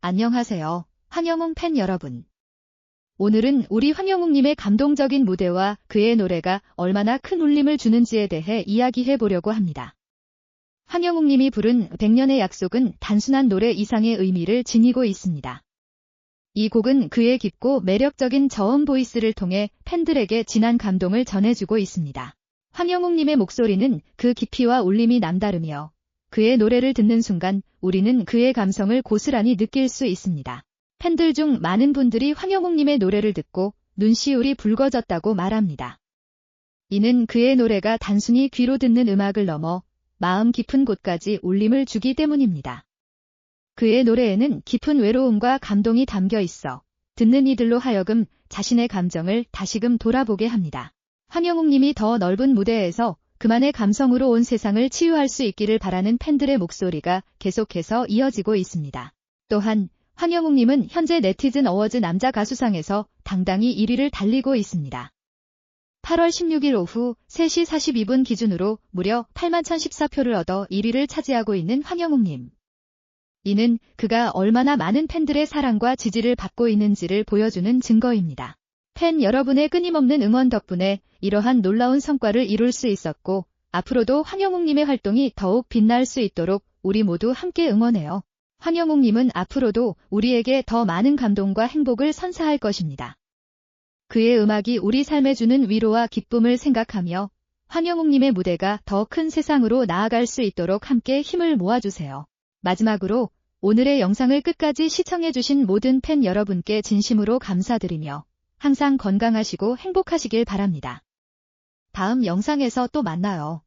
안녕하세요. 황영웅 팬 여러분. 오늘은 우리 황영웅님의 감동적인 무대와 그의 노래가 얼마나 큰 울림을 주는지에 대해 이야기해 보려고 합니다. 황영웅님이 부른 백년의 약속은 단순한 노래 이상의 의미를 지니고 있습니다. 이 곡은 그의 깊고 매력적인 저음 보이스를 통해 팬들에게 진한 감동을 전해주고 있습니다. 황영웅님의 목소리는 그 깊이와 울림이 남다르며 그의 노래를 듣는 순간 우리는 그의 감성을 고스란히 느낄 수 있습니다. 팬들 중 많은 분들이 황영웅님의 노래를 듣고 눈시울이 붉어졌다고 말합니다. 이는 그의 노래가 단순히 귀로 듣는 음악을 넘어 마음 깊은 곳까지 울림을 주기 때문입니다. 그의 노래에는 깊은 외로움과 감동이 담겨 있어 듣는 이들로 하여금 자신의 감정을 다시금 돌아보게 합니다. 황영웅님이 더 넓은 무대에서 그만의 감성으로 온 세상을 치유할 수 있기를 바라는 팬들의 목소리가 계속해서 이어지고 있습니다. 또한 황영웅님은 현재 네티즌 어워즈 남자 가수상에서 당당히 1위를 달리고 있습니다. 8월 16일 오후 3시 42분 기준으로 무려 8만 1014표를 얻어 1위를 차지하고 있는 황영웅님. 이는 그가 얼마나 많은 팬들의 사랑과 지지를 받고 있는지를 보여주는 증거입니다. 팬 여러분의 끊임없는 응원 덕분에 이러한 놀라운 성과를 이룰 수 있었고 앞으로도 황영웅님의 활동이 더욱 빛날 수 있도록 우리 모두 함께 응원해요. 황영웅님은 앞으로도 우리에게 더 많은 감동과 행복을 선사할 것입니다. 그의 음악이 우리 삶에 주는 위로와 기쁨을 생각하며 황영웅님의 무대가 더 큰 세상으로 나아갈 수 있도록 함께 힘을 모아주세요. 마지막으로 오늘의 영상을 끝까지 시청해주신 모든 팬 여러분께 진심으로 감사드리며 항상 건강하시고 행복하시길 바랍니다. 다음 영상에서 또 만나요.